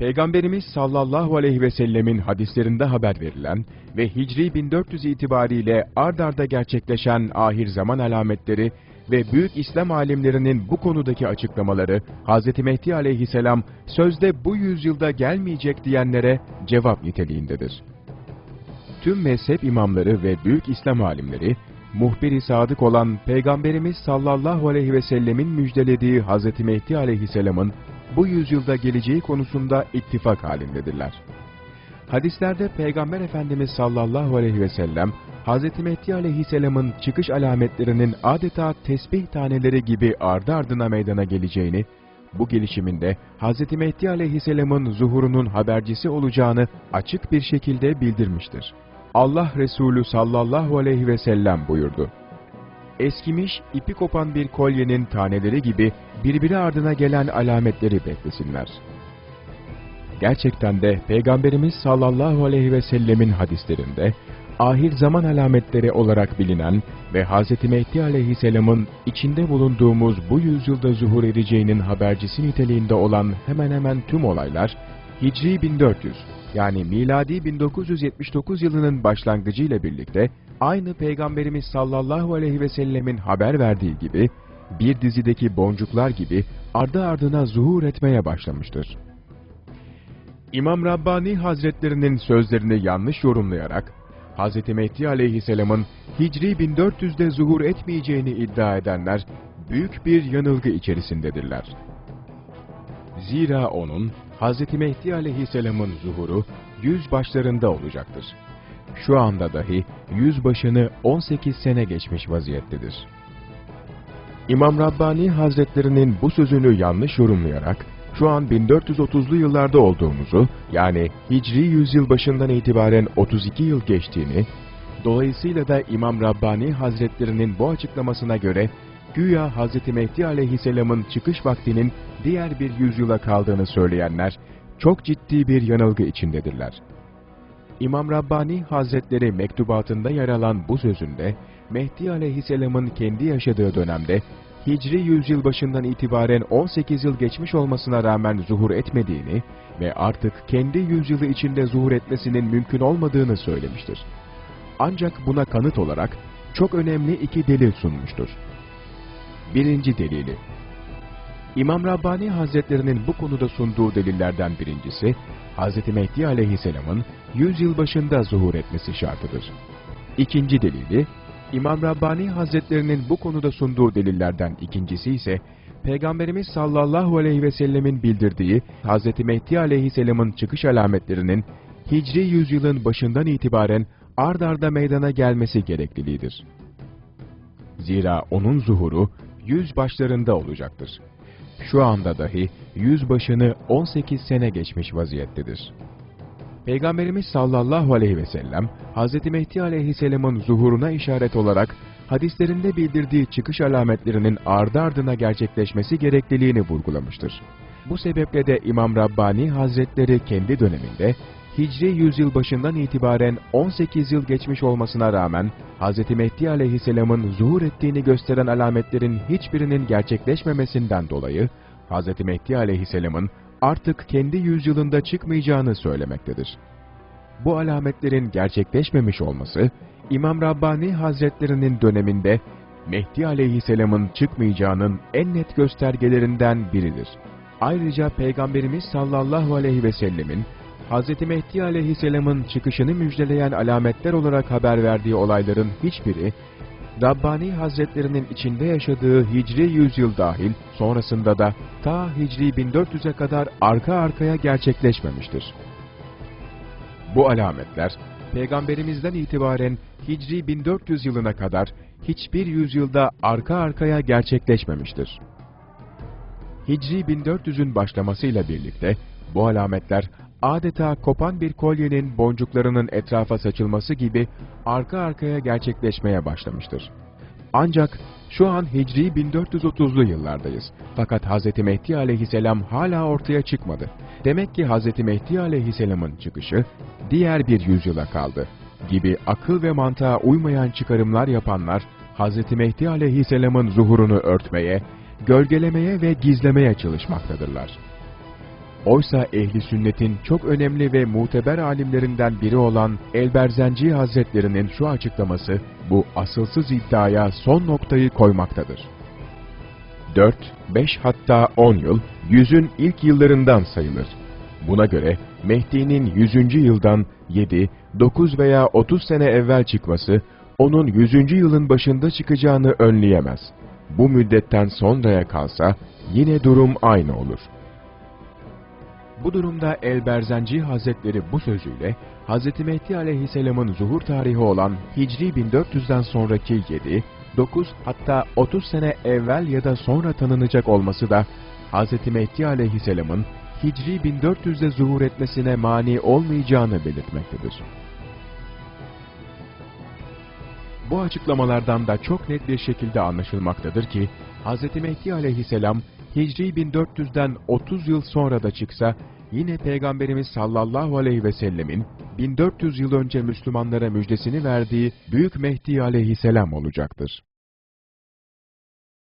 Peygamberimiz sallallahu aleyhi ve sellemin hadislerinde haber verilen ve Hicri 1400 itibariyle ard arda gerçekleşen ahir zaman alametleri ve büyük İslam alimlerinin bu konudaki açıklamaları Hz. Mehdi aleyhisselam sözde bu yüzyılda gelmeyecek diyenlere cevap niteliğindedir. Tüm mezhep imamları ve büyük İslam alimleri muhbir-i sadık olan Peygamberimiz sallallahu aleyhi ve sellemin müjdelediği Hz. Mehdi aleyhisselamın bu yüzyılda geleceği konusunda ittifak halindedirler. Hadislerde Peygamber Efendimiz sallallahu aleyhi ve sellem, Hz. Mehdi aleyhisselamın çıkış alametlerinin adeta tesbih taneleri gibi ardı ardına meydana geleceğini, bu gelişiminde Hz. Mehdi aleyhisselamın zuhurunun habercisi olacağını açık bir şekilde bildirmiştir. Allah Resulü sallallahu aleyhi ve sellem buyurdu. Eskimiş, ipi kopan bir kolyenin taneleri gibi birbiri ardına gelen alametleri beklesinler. Gerçekten de Peygamberimiz sallallahu aleyhi ve sellemin hadislerinde, ahir zaman alametleri olarak bilinen ve Hz. Mehdi aleyhisselamın içinde bulunduğumuz bu yüzyılda zuhur edeceğinin habercisi niteliğinde olan hemen hemen tüm olaylar, Hicri 1400 yani miladi 1979 yılının başlangıcıyla birlikte aynı Peygamberimiz sallallahu aleyhi ve sellemin haber verdiği gibi bir dizideki boncuklar gibi ardı ardına zuhur etmeye başlamıştır. İmam Rabbani Hazretlerinin sözlerini yanlış yorumlayarak Hz. Mehdi aleyhisselamın Hicri 1400'de zuhur etmeyeceğini iddia edenler büyük bir yanılgı içerisindedirler. Zira onun Hz. Mehdi aleyhisselamın zuhuru yüz başlarında olacaktır. Şu anda dahi yüz başını 18 sene geçmiş vaziyettedir. İmam Rabbani Hazretlerinin bu sözünü yanlış yorumlayarak, şu an 1430'lu yıllarda olduğumuzu, yani Hicri yüzyıl başından itibaren 32 yıl geçtiğini, dolayısıyla da İmam Rabbani Hazretlerinin bu açıklamasına göre, güya Hz. Mehdi aleyhisselamın çıkış vaktinin diğer bir yüzyıla kaldığını söyleyenler, çok ciddi bir yanılgı içindedirler. İmam Rabbani Hazretleri mektubatında yer alan bu sözünde, Mehdi aleyhisselamın kendi yaşadığı dönemde, Hicri yüzyıl başından itibaren 18 yıl geçmiş olmasına rağmen zuhur etmediğini ve artık kendi yüzyılı içinde zuhur etmesinin mümkün olmadığını söylemiştir. Ancak buna kanıt olarak çok önemli iki delil sunmuştur. Birinci delili İmam Rabbani Hazretlerinin bu konuda sunduğu delillerden birincisi, Hz. Mehdi Aleyhisselam'ın 100 yıl başında zuhur etmesi şartıdır. İkinci delili, İmam Rabbani Hazretlerinin bu konuda sunduğu delillerden ikincisi ise, Peygamberimiz sallallahu aleyhi ve sellemin bildirdiği Hz. Mehdi Aleyhisselam'ın çıkış alametlerinin Hicri yüzyılın başından itibaren ard arda meydana gelmesi gerekliliğidir. Zira onun zuhuru yüz başlarında olacaktır. Şu anda dahi yüz başını 18 sene geçmiş vaziyettedir. Peygamberimiz sallallahu aleyhi ve sellem, Hz. Mehdi aleyhisselamın zuhuruna işaret olarak hadislerinde bildirdiği çıkış alametlerinin ardı ardına gerçekleşmesi gerekliliğini vurgulamıştır. Bu sebeple de İmam Rabbani Hazretleri kendi döneminde Hicri yüzyıl başından itibaren 18 yıl geçmiş olmasına rağmen Hz. Mehdi aleyhisselamın zuhur ettiğini gösteren alametlerin hiçbirinin gerçekleşmemesinden dolayı Hz. Mehdi aleyhisselamın artık kendi yüzyılında çıkmayacağını söylemektedir. Bu alametlerin gerçekleşmemiş olması, İmam Rabbani Hazretlerinin döneminde Mehdi aleyhisselamın çıkmayacağının en net göstergelerinden biridir. Ayrıca Peygamberimiz sallallahu aleyhi ve sellemin Hz. Mehdi aleyhisselamın çıkışını müjdeleyen alametler olarak haber verdiği olayların hiçbiri, Rabbani Hazretlerinin içinde yaşadığı Hicri yüzyıl dahil, sonrasında da ta Hicri 1400'e kadar arka arkaya gerçekleşmemiştir. Bu alametler, Peygamberimizden itibaren Hicri 1400 yılına kadar hiçbir yüzyılda arka arkaya gerçekleşmemiştir. Hicri 1400'ün başlamasıyla birlikte bu alametler adeta kopan bir kolyenin boncuklarının etrafa saçılması gibi arka arkaya gerçekleşmeye başlamıştır. Ancak şu an Hicri 1430'lu yıllardayız. Fakat Hz. Mehdi aleyhisselam hala ortaya çıkmadı. Demek ki Hz. Mehdi aleyhisselamın çıkışı diğer bir yüzyıla kaldı gibi akıl ve mantığa uymayan çıkarımlar yapanlar Hz. Mehdi aleyhisselamın zuhurunu örtmeye, gölgelemeye ve gizlemeye çalışmaktadırlar. Oysa ehli sünnetin çok önemli ve muteber alimlerinden biri olan Elberzenci Hazretlerinin şu açıklaması bu asılsız iddiaya son noktayı koymaktadır. 4, 5 hatta 10 yıl yüzün ilk yıllarından sayılır. Buna göre Mehdi'nin 100. yıldan 7, 9 veya 30 sene evvel çıkması onun 100. yılın başında çıkacağını önleyemez. Bu müddetten sonraya kalsa yine durum aynı olur. Bu durumda Elberzenci Hazretleri bu sözüyle Hz. Mehdi aleyhisselamın zuhur tarihi olan Hicri 1400'den sonraki 7, 9 hatta 30 sene evvel ya da sonra tanınacak olması da Hz. Mehdi aleyhisselamın Hicri 1400'de zuhur etmesine mani olmayacağını belirtmektedir. Bu açıklamalardan da çok net bir şekilde anlaşılmaktadır ki, Hz. Mehdi aleyhisselam Hicri 1400'den 30 yıl sonra da çıksa, yine Peygamberimiz sallallahu aleyhi ve sellemin 1400 yıl önce Müslümanlara müjdesini verdiği Büyük Mehdi aleyhisselam olacaktır.